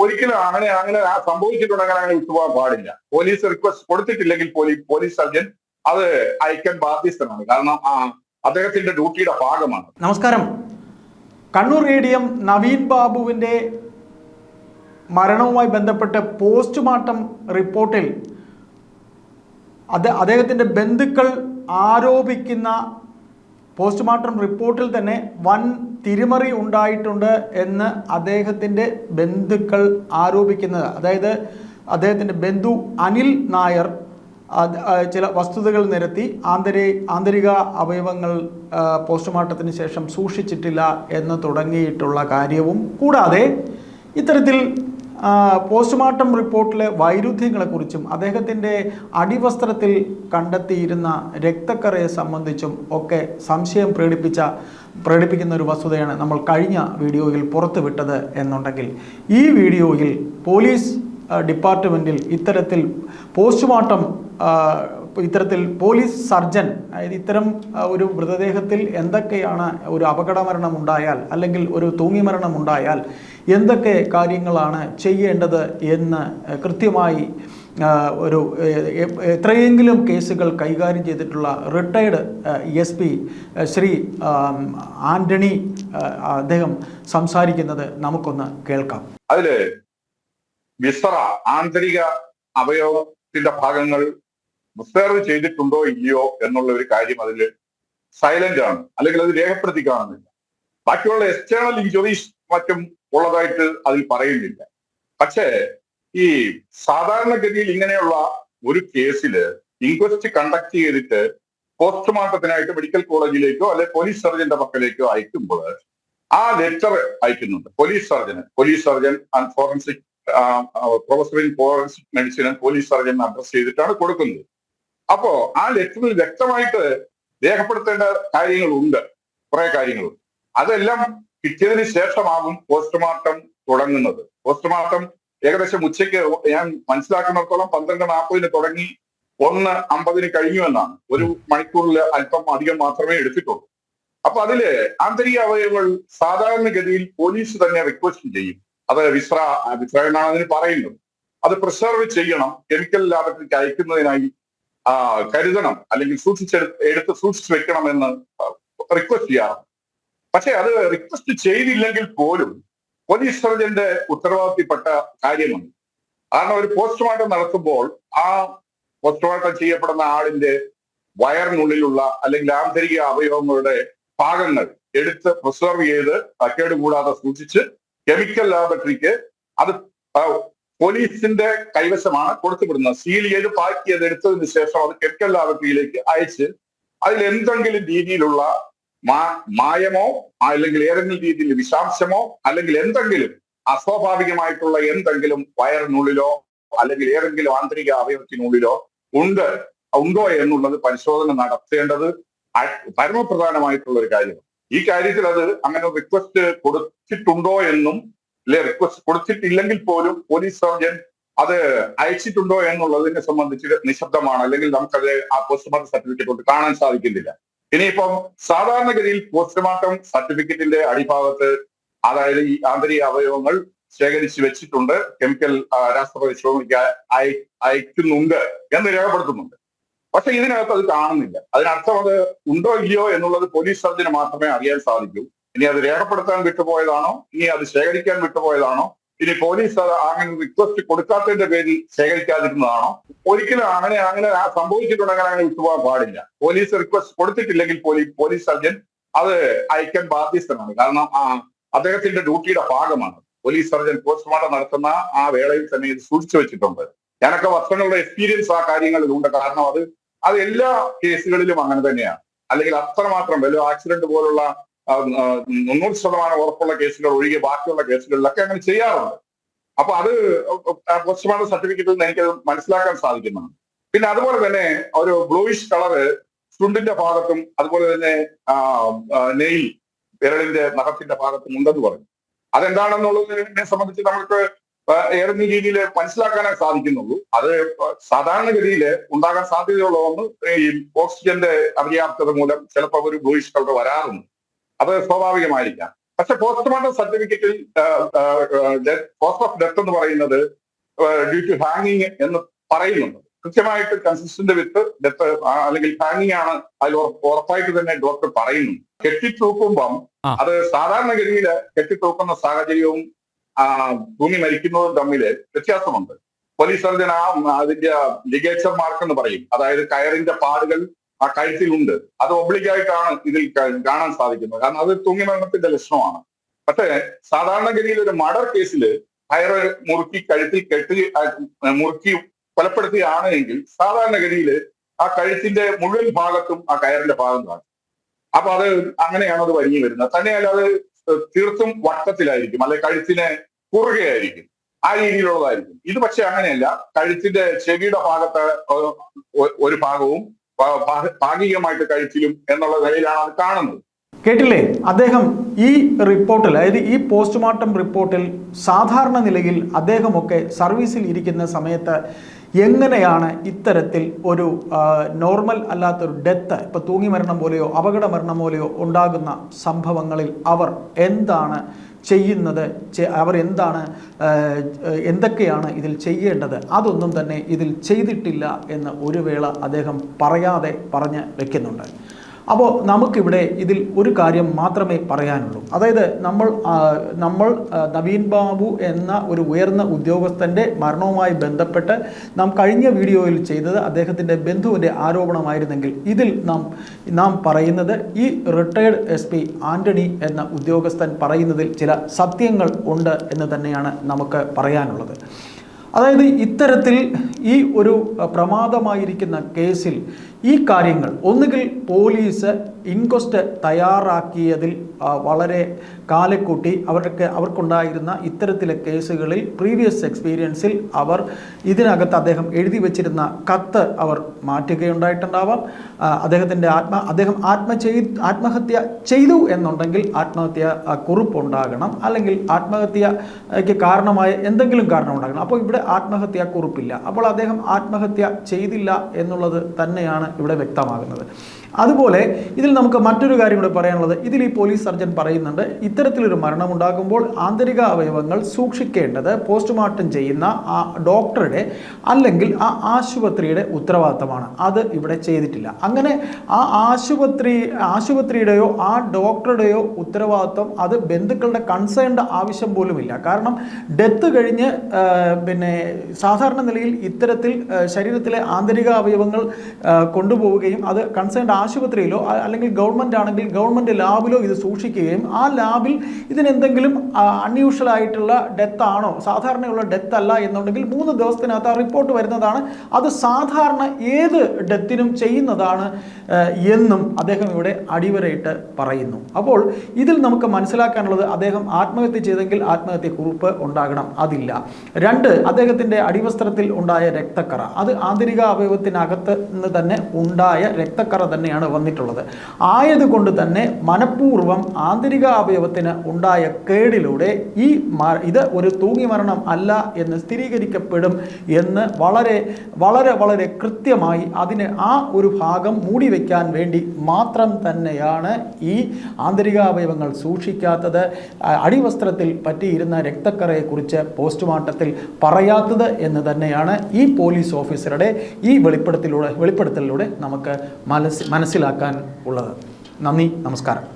ഒരിക്കലും അങ്ങനെ അങ്ങനെ സംഭവിച്ചിട്ടുണ്ടെങ്കിൽ അങ്ങനെ വിട്ടുപോകാൻ പാടില്ല. പോലീസ് റിക്വസ്റ്റ് കൊടുത്തിട്ടില്ലെങ്കിൽ പോലീസ് സർജൻ അത് അയക്കാൻ ബാധ്യസ്ഥനാണ്. കാരണം അദ്ദേഹത്തിന്റെ ഡ്യൂട്ടിയുടെ ഭാഗമാണ്. നമസ്കാരം. Kannur A D M Naveen ബാബുവിന്റെ മരണവുമായി ബന്ധപ്പെട്ട് പോസ്റ്റ്മോർട്ടം റിപ്പോർട്ടിൽ അദ്ദേഹത്തിന്റെ ബന്ധുക്കൾ ആരോപിക്കുന്ന പോസ്റ്റ്മോർട്ടം റിപ്പോർട്ടിൽ തന്നെ വൻ തിരിമറി ഉണ്ടായിട്ടുണ്ട് എന്ന് അദ്ദേഹത്തിന്റെ ബന്ധുക്കൾ ആരോപിക്കുന്നത്. അതായത് അദ്ദേഹത്തിന്റെ ബന്ധു അനിൽ നായർ ചില വസ്തുതകൾ നിരത്തി ആന്തരി ആന്തരിക അവയവങ്ങൾ പോസ്റ്റ്മോർട്ടത്തിന് ശേഷം സൂക്ഷിച്ചിട്ടില്ല എന്ന് തുടങ്ങിയിട്ടുള്ള കാര്യവും കൂടാതെ ഇത്തരത്തിൽ പോസ്റ്റ്മോർട്ടം റിപ്പോർട്ടിലെ വൈരുദ്ധ്യങ്ങളെക്കുറിച്ചും അദ്ദേഹത്തിന്റെ അടിവസ്ത്രത്തിൽ കണ്ടെത്തിയിരുന്ന രക്തക്കറയെ സംബന്ധിച്ചും ഒക്കെ സംശയം പ്രകടിപ്പിച്ച പ്രകടിപ്പിക്കുന്ന ഒരു വസ്തുതയാണ് നമ്മൾ കഴിഞ്ഞ വീഡിയോയിൽ പുറത്തുവിട്ടത് എന്നുണ്ടെങ്കിൽ. ഈ വീഡിയോയിൽ പോലീസ് ഡിപ്പാർട്ട്മെന്റിൽ ഇത്തരത്തിൽ പോസ്റ്റ്മോർട്ടം ഇത്തരത്തിൽ പോലീസ് സർജൻ അതായത് ഇത്തരം ഒരു മൃതദേഹത്തിൽ എന്തൊക്കെയാണ് ഒരു അപകട മരണം ഉണ്ടായാൽ അല്ലെങ്കിൽ ഒരു തൂങ്ങി മരണം ഉണ്ടായാൽ എന്തൊക്കെ കാര്യങ്ങളാണ് ചെയ്യേണ്ടത് എന്ന് കൃത്യമായി ഒരു എത്രയെങ്കിലും കേസുകൾ കൈകാര്യം ചെയ്തിട്ടുള്ള retired S P Shri Antony അദ്ദേഹം സംസാരിക്കുന്നത് നമുക്കൊന്ന് കേൾക്കാം. അതിൽ വിസറ ആന്തരിക അവയവത്തിന്റെ ഭാഗങ്ങൾ റിസർവ് ചെയ്തിട്ടുണ്ടോ ഇല്ലയോ എന്നുള്ള ഒരു കാര്യം അതിൽ സൈലന്റ് ആണ്. അല്ലെങ്കിൽ അത് രേഖപ്പെടുത്തി കാണുന്നില്ല ബാക്കിയുള്ള എക്സ്റ്റേണൽ ഇഞ്ചുറീസ് മറ്റും ഉള്ളതായിട്ട് അതിൽ പറയുന്നില്ല. പക്ഷേ ഈ സാധാരണഗതിയിൽ ഇങ്ങനെയുള്ള ഒരു കേസിൽ ഇൻക്വസ്റ്റ് കണ്ടക്ട് ചെയ്തിട്ട് പോസ്റ്റ്മോർട്ടത്തിനായിട്ട് മെഡിക്കൽ കോളേജിലേക്കോ അല്ലെ പോലീസ് സർജന്റെ പക്കലേക്കോ അയക്കുമ്പോൾ ആ ലെറ്റർ അയക്കുന്നുണ്ട്. Police സർജന് police surgeon and forensic professor in forensic medicine police surgeon address ചെയ്തിട്ടാണ് കൊടുക്കുന്നത്. അപ്പോ ആ ലെറ്ററിൽ വ്യക്തമായിട്ട് രേഖപ്പെടുത്തേണ്ട കാര്യങ്ങളുണ്ട്. കുറെ കാര്യങ്ങളുണ്ട്. അതെല്ലാം കിട്ടിയതിന് ശേഷമാകും പോസ്റ്റ്മോർട്ടം തുടങ്ങുന്നത്. പോസ്റ്റ്മോർട്ടം ഏകദേശം ഉച്ചയ്ക്ക് ഞാൻ മനസ്സിലാക്കുന്നിടത്തോളം പന്ത്രണ്ട് നാൽപ്പതിന് തുടങ്ങി ഒന്ന് അമ്പതിന് കഴിഞ്ഞു എന്നാണ്. ഒരു മണിക്കൂറിൽ അല്പം അധികം മാത്രമേ എടുത്തിട്ടുള്ളൂ. അപ്പൊ അതിൽ ആന്തരിക അവയവങ്ങൾ സാധാരണഗതിയിൽ പോലീസ് തന്നെ റിക്വസ്റ്റ് ചെയ്യും. അത് വിശ്ര വിശ്ര അതിന് പറയുന്നത് അത് പ്രിസർവ് ചെയ്യണം. കെമിക്കൽ ലാബറട്ടറിക്ക് അയക്കുന്നതിനായി ആ, കരുതണം അല്ലെങ്കിൽ സൂക്ഷിച്ചെടുത്ത് എടുത്ത് സൂക്ഷിച്ചു വെക്കണം എന്ന് റിക്വസ്റ്റ് ചെയ്യാറുണ്ട്. പക്ഷെ അത് റിക്വസ്റ്റ് ചെയ്തില്ലെങ്കിൽ പോലും പോലീസ് സർജന്റെ ഉത്തരവാദിത്തപ്പെട്ട കാര്യമുണ്ട് കാരണം ഒരു പോസ്റ്റ്മോർട്ടം നടത്തുമ്പോൾ ആ പോസ്റ്റ്മോർട്ടം ചെയ്യപ്പെടുന്ന ആളിന്റെ വയറിനുള്ളിലുള്ള അല്ലെങ്കിൽ ആന്തരിക അവയവങ്ങളുടെ ഭാഗങ്ങൾ എടുത്ത് പ്രിസർവ് ചെയ്ത് തക്കേട് കൂടാതെ സൂക്ഷിച്ച് കെമിക്കൽ ലാബറട്ടറിക്ക് അത് പോലീസിന്റെ കൈവശമാണ് കൊടുത്തുവിടുന്നത്. സീൽ ചെയ്ത് പാക്ക് ചെയ്ത് എടുത്തതിന് ശേഷം അത് കെമിക്കൽ ലാബറട്ടറിയിലേക്ക് അയച്ച് അതിൽ എന്തെങ്കിലും രീതിയിലുള്ള മായമോ അല്ലെങ്കിൽ ഏതെങ്കിലും രീതിയിൽ വിഷാംശമോ അല്ലെങ്കിൽ എന്തെങ്കിലും അസ്വാഭാവികമായിട്ടുള്ള എന്തെങ്കിലും വയറിനുള്ളിലോ അല്ലെങ്കിൽ ഏതെങ്കിലും ആന്തരിക അവയവത്തിനുള്ളിലോ ഉണ്ട് ഉണ്ടോ എന്നുള്ളത് പരിശോധന നടത്തേണ്ടത് പരമപ്രധാനമായിട്ടുള്ള ഒരു കാര്യമാണ്. ഈ കാര്യത്തിൽ അത് അങ്ങനെ റിക്വസ്റ്റ് കൊടുത്തിട്ടുണ്ടോ എന്നും അല്ലെ റിക്വസ്റ്റ് കൊടുത്തിട്ടില്ലെങ്കിൽ പോലും പോലീസ് സർജൻ അത് അയച്ചിട്ടുണ്ടോ എന്നുള്ളതിനെ സംബന്ധിച്ച് നിശബ്ദമാണ്. അല്ലെങ്കിൽ നമുക്കത് ആ പോസ്റ്റ്മോർട്ടം സർട്ടിഫിക്കറ്റ് കൊണ്ട് കാണാൻ സാധിക്കുന്നില്ല. ഇനിയിപ്പം സാധാരണഗതിയിൽ പോസ്റ്റ്മോർട്ടം സർട്ടിഫിക്കറ്റിന്റെ അടിഭാഗത്ത് അതായത് ഈ ആന്തരിക അവയവങ്ങൾ ശേഖരിച്ച് വെച്ചിട്ടുണ്ട്. കെമിക്കൽ രാസപരിശോധനയ്ക്ക് അയ- അയക്കുന്നുണ്ട് എന്ന് രേഖപ്പെടുത്തുന്നുണ്ട്. പക്ഷെ ഇതിനകത്ത് അത് കാണുന്നില്ല. അതിനർത്ഥം അത് ഉണ്ടോ ഇല്ലയോ എന്നുള്ളത് പോലീസ് സർജന് മാത്രമേ അറിയാൻ സാധിക്കൂ. ഇനി അത് രേഖപ്പെടുത്താൻ വിട്ടുപോയതാണോ? ഇനി അത് ശേഖരിക്കാൻ വിട്ടുപോയതാണോ? ഇനി പോലീസ് അത് അങ്ങനെ റിക്വസ്റ്റ് കൊടുക്കാത്തതിന്റെ പേരിൽ ശേഖരിക്കാതിരുന്നതാണോ? ഒരിക്കലും അങ്ങനെ അങ്ങനെ സംഭവിച്ചിട്ടുണ്ടെങ്കിൽ അങ്ങനെ വിട്ടുപോകാൻ പാടില്ല. പോലീസ് റിക്വസ്റ്റ് കൊടുത്തിട്ടില്ലെങ്കിൽ പോലീസ് സർജൻ അത് അയക്കാൻ ബാധ്യസ്ഥനാണ്. കാരണം ആ അദ്ദേഹത്തിന്റെ ഡ്യൂട്ടിയുടെ ഭാഗമാണ്. പോലീസ് സർജൻ പോസ്റ്റ്മോർട്ടം നടത്തുന്ന ആ വേളയിൽ തന്നെ ഇത് സൂക്ഷിച്ചു വെച്ചിട്ടുണ്ട്. ഞാനൊക്കെ വർഷങ്ങളുടെ എക്സ്പീരിയൻസ് ആ കാര്യങ്ങളിലുണ്ട്. കാരണം അത് അത് എല്ലാ കേസുകളിലും അങ്ങനെ തന്നെയാണ്. അല്ലെങ്കിൽ അത്രമാത്രം വലിയ ആക്സിഡന്റ് പോലുള്ള മുന്നൂറ് ശതമാനം ഉറപ്പുള്ള കേസുകൾ ഒഴികെ ബാക്കിയുള്ള കേസുകളിലൊക്കെ അങ്ങനെ ചെയ്യാറുണ്ട്. അപ്പൊ അത് പോസ്റ്റ്മോർട്ടം സർട്ടിഫിക്കറ്റിൽ നിന്ന് എനിക്കത് മനസ്സിലാക്കാൻ സാധിക്കുന്നതാണ് പിന്നെ അതുപോലെ തന്നെ ഒരു ബ്ലൂയിഷ് കളറ് ചുണ്ടിന്റെ ഭാഗത്തും അതുപോലെ തന്നെ നെയിൽ വിരലിന്റെ നഖത്തിന്റെ ഭാഗത്തും ഉണ്ടെന്ന് പറഞ്ഞു അതെന്താണെന്നുള്ളതിനെ സംബന്ധിച്ച് നമുക്ക് ഏതെങ്കിലും രീതിയിൽ മനസ്സിലാക്കാനേ സാധിക്കുന്നുള്ളൂ. അത് സാധാരണഗതിയിൽ ഉണ്ടാകാൻ സാധ്യതയുള്ള ഒന്ന് ഈ ഓക്സിജന്റെ അപര്യാപ്തത മൂലം ചിലപ്പോൾ ഒരു ബ്ലൂയിഷ് കളർ വരാറുണ്ട്. അത് സ്വാഭാവികമായിരിക്കാം. പക്ഷെ പോസ്റ്റ്മോർട്ടം സർട്ടിഫിക്കറ്റിൽ കോസ്റ്റ് ഓഫ് ഡെത്ത് എന്ന് പറയുന്നത് ഡ്യൂ ടു ഹാങ്ങിങ് എന്ന് പറയുന്നുണ്ട്. കൃത്യമായിട്ട് കൺസിസ്റ്റന്റ് വിത്ത് ഡെത്ത് അല്ലെങ്കിൽ ഹാങ്ങിങ് ആണ് അതിൽ ഉറപ്പ് ഉറപ്പായിട്ട് തന്നെ ഡോക്ടർ പറയുന്നു കെട്ടിത്തൂക്കുമ്പം. അത് സാധാരണഗതിയിൽ കെട്ടിത്തൂക്കുന്ന സാഹചര്യവും ഭൂമി മരിക്കുന്നതും തമ്മിൽ വ്യത്യാസമുണ്ട്. പോലീസ് സർജൻ ആ അതിന്റെ ലിഗേച്ചർ മാർക്ക് എന്ന് പറയും. അതായത് കയറിന്റെ പാടുകൾ ആ കഴുത്തിലുണ്ട്. അത് ഒബ്ലിക്കായിട്ടാണ് ഇതിൽ കാണാൻ സാധിക്കുന്നത്. കാരണം അത് തൂങ്ങി മരണത്തിന്റെ ലക്ഷണമാണ്. പക്ഷേ സാധാരണഗതിയിൽ ഒരു മർഡർ കേസിൽ കയറ് മുറുക്കി കഴുത്തിൽ കെട്ടി മുറുക്കി കൊലപ്പെടുത്തുകയാണ് എങ്കിൽ സാധാരണഗതിയിൽ ആ കഴുത്തിന്റെ മുഴുവൻ ഭാഗത്തും ആ കയറിന്റെ ഭാഗം കാണും. അപ്പൊ അത് അങ്ങനെയാണ് അത് വലിഞ്ഞു വരുന്നത്. തന്നെയല്ല അത് തീർത്തും വട്ടത്തിലായിരിക്കും. അല്ലെ കഴുത്തിനെ കുറുകയായിരിക്കും. ആ രീതിയിലുള്ളതായിരിക്കും. ഇത് പക്ഷെ അങ്ങനെയല്ല. കഴുത്തിന്റെ ചെവിയുടെ ഭാഗത്ത് ഒരു ഭാഗവും ഭാഗികമായിട്ട് കഴിച്ചിലും എന്നുള്ള നിലയിലാണ് അത് കാണുന്നത്. കേട്ടില്ലേ? അദ്ദേഹം ഈ റിപ്പോർട്ടിൽ അതായത് ഈ പോസ്റ്റ്മോർട്ടം റിപ്പോർട്ടിൽ സാധാരണ നിലയിൽ അദ്ദേഹമൊക്കെ സർവീസിൽ ഇരിക്കുന്ന സമയത്ത് എങ്ങനെയാണ് ഇത്തരത്തിൽ ഒരു നോർമൽ അല്ലാത്തൊരു ഡെത്ത് ഇപ്പോൾ തൂങ്ങി മരണം പോലെയോ അപകട മരണം പോലെയോ ഉണ്ടാകുന്ന സംഭവങ്ങളിൽ അവർ എന്താണ് ചെയ്യുന്നത് അവർ എന്താണ് എന്തൊക്കെയാണ് ഇതിൽ ചെയ്യേണ്ടത്? അതൊന്നും തന്നെ ഇതിൽ ചെയ്തിട്ടില്ല എന്ന് ഒരു വേള അദ്ദേഹം പറയാതെ പറഞ്ഞ് വെക്കുന്നുണ്ട്. അപ്പോൾ നമുക്കിവിടെ ഇതിൽ ഒരു കാര്യം മാത്രമേ പറയാനുള്ളൂ. അതായത് നമ്മൾ നമ്മൾ നവീൻ ബാബു എന്ന ഒരു ഉയർന്ന ഉദ്യോഗസ്ഥന്റെ മരണവുമായി ബന്ധപ്പെട്ട് നാം കഴിഞ്ഞ വീഡിയോയിൽ ചെയ്തത് അദ്ദേഹത്തിന്റെ ബന്ധുവിന്റെ ആരോപണമായിരുന്നെങ്കിൽ ഇതിൽ നാം നാം പറയുന്നത് ഈ റിട്ടയർഡ് എസ് പി ആന്റണി എന്ന ഉദ്യോഗസ്ഥൻ പറയുന്നതിൽ ചില സത്യങ്ങൾ ഉണ്ട് എന്ന് തന്നെയാണ് നമുക്ക് പറയാനുള്ളത്. അതായത് ഇത്തരത്തിൽ ഈ ഒരു പ്രമാദമായിരിക്കുന്ന കേസിൽ ഈ കാര്യങ്ങൾ ഒന്നുകിൽ പോലീസ് ഇൻക്വസ്റ്റ് തയ്യാറാക്കിയതിൽ വളരെ കാലക്കൂട്ടി അവർക്ക് അവർക്കുണ്ടായിരുന്ന ഇത്തരത്തിലെ കേസുകളിൽ പ്രീവിയസ് എക്സ്പീരിയൻസിൽ അവർ ഇതിനകത്ത് അദ്ദേഹം എഴുതി വച്ചിരുന്ന കത്ത് അവർ മാറ്റുകയുണ്ടായിട്ടുണ്ടാവാം. അദ്ദേഹത്തിന്റെ ആത്മ അദ്ദേഹം ആത്മ ചെയ് ആത്മഹത്യ ചെയ്തു എന്നുണ്ടെങ്കിൽ ആത്മഹത്യ കുറിപ്പ് കുറിപ്പുണ്ടാകണം. അല്ലെങ്കിൽ ആത്മഹത്യയ്ക്ക് കാരണമായ എന്തെങ്കിലും കാരണം ഉണ്ടാകണം അപ്പോൾ ഇവിടെ ആത്മഹത്യ കുറിപ്പില്ല. അപ്പോൾ അദ്ദേഹം ആത്മഹത്യ ചെയ്തില്ല എന്നുള്ളത് തന്നെയാണ് ഇവിടെ വ്യക്തമാകുന്നത്. അതുപോലെ ഇതിൽ നമുക്ക് മറ്റൊരു കാര്യം കൂടെ പറയാനുള്ളത്. ഇതിൽ ഈ പോലീസ് സർജൻ പറയുന്നുണ്ട് ഇത്തരത്തിലൊരു മരണമുണ്ടാകുമ്പോൾ ആന്തരിക അവയവങ്ങൾ സൂക്ഷിക്കേണ്ടത് പോസ്റ്റ്മോർട്ടം ചെയ്യുന്ന ആ ഡോക്ടറുടെ അല്ലെങ്കിൽ ആ ആശുപത്രിയുടെ ഉത്തരവാദിത്തമാണ്. അത് ഇവിടെ ചെയ്തിട്ടില്ല. അങ്ങനെ ആ ആശുപത്രി ആശുപത്രിയുടെയോ ആ ഡോക്ടറുടെയോ ഉത്തരവാദിത്വം അത് ബന്ധുക്കളുടെ കൺസേൺഡ് ആവശ്യം പോലുമില്ല. കാരണം ഡെത്ത് കഴിഞ്ഞ് പിന്നെ സാധാരണ നിലയിൽ ഇത്തരത്തിൽ ശരീരത്തിലെ ആന്തരിക അവയവങ്ങൾ കൊണ്ടുപോവുകയും അത് കൺസേൺഡ് ആശുപത്രിയിലോ അല്ലെങ്കിൽ ഗവൺമെന്റ് ആണെങ്കിൽ ഗവൺമെന്റ് ലാബിലോ ഇത് സൂക്ഷിക്കുകയും ആ ലാബിൽ ഇതിനെന്തെങ്കിലും അൺയൂഷ്വൽ ആയിട്ടുള്ള ഡെത്ത് ആണോ സാധാരണയുള്ള ഡെത്ത് അല്ല എന്നുണ്ടെങ്കിൽ മൂന്ന് ദിവസത്തിനകത്ത് ആ റിപ്പോർട്ട് വരുന്നതാണ്. അത് സാധാരണ ഏത് ഡെത്തിനും ചെയ്യുന്നതാണ് എന്നും അദ്ദേഹം ഇവിടെ അടിവരയിട്ട് പറയുന്നു. അപ്പോൾ ഇതിൽ നമുക്ക് മനസ്സിലാക്കാനുള്ളത് അദ്ദേഹം ആത്മഹത്യ ചെയ്തെങ്കിൽ ആത്മഹത്യ കുറിപ്പ് ഉണ്ടാകണം. അതില്ല. രണ്ട് അദ്ദേഹത്തിന്റെ അടിവസ്ത്രത്തിൽ ഉണ്ടായ രക്തക്കറ. അത് ആന്തരിക അവയവത്തിനകത്ത് നിന്ന് തന്നെ ഉണ്ടായ രക്തക്കറ തന്നെയാണ്. വന്നിട്ടുള്ളത്. ആയതുകൊണ്ട് തന്നെ മനഃപൂർവം ആന്തരിക അവയവത്തിന് ഉണ്ടായ കേടിലൂടെ ഈ ഇത് ഒരു തൂങ്ങി മരണം അല്ല എന്ന് സ്ഥിരീകരിക്കപ്പെടും എന്ന് വളരെ വളരെ വളരെ കൃത്യമായി അതിന് ആ ഒരു ഭാഗം മൂടി വയ്ക്കാൻ വേണ്ടി മാത്രം തന്നെയാണ് ഈ ആന്തരികാവയവങ്ങൾ സൂക്ഷിക്കാത്തത്. അടിവസ്ത്രത്തിൽ പറ്റിയിരുന്ന രക്തക്കറയെക്കുറിച്ച് പോസ്റ്റ്മോർട്ടത്തിൽ പറയാത്തത് എന്ന് തന്നെയാണ് ഈ പോലീസ് ഓഫീസറുടെ ഈ വെളിപ്പെടുത്തലിലൂടെ വെളിപ്പെടുത്തലിലൂടെ നമുക്ക് മനസ്സ് മനസ്സിലാക്കാൻ ഉള്ളത്. നന്ദി നമസ്കാരം.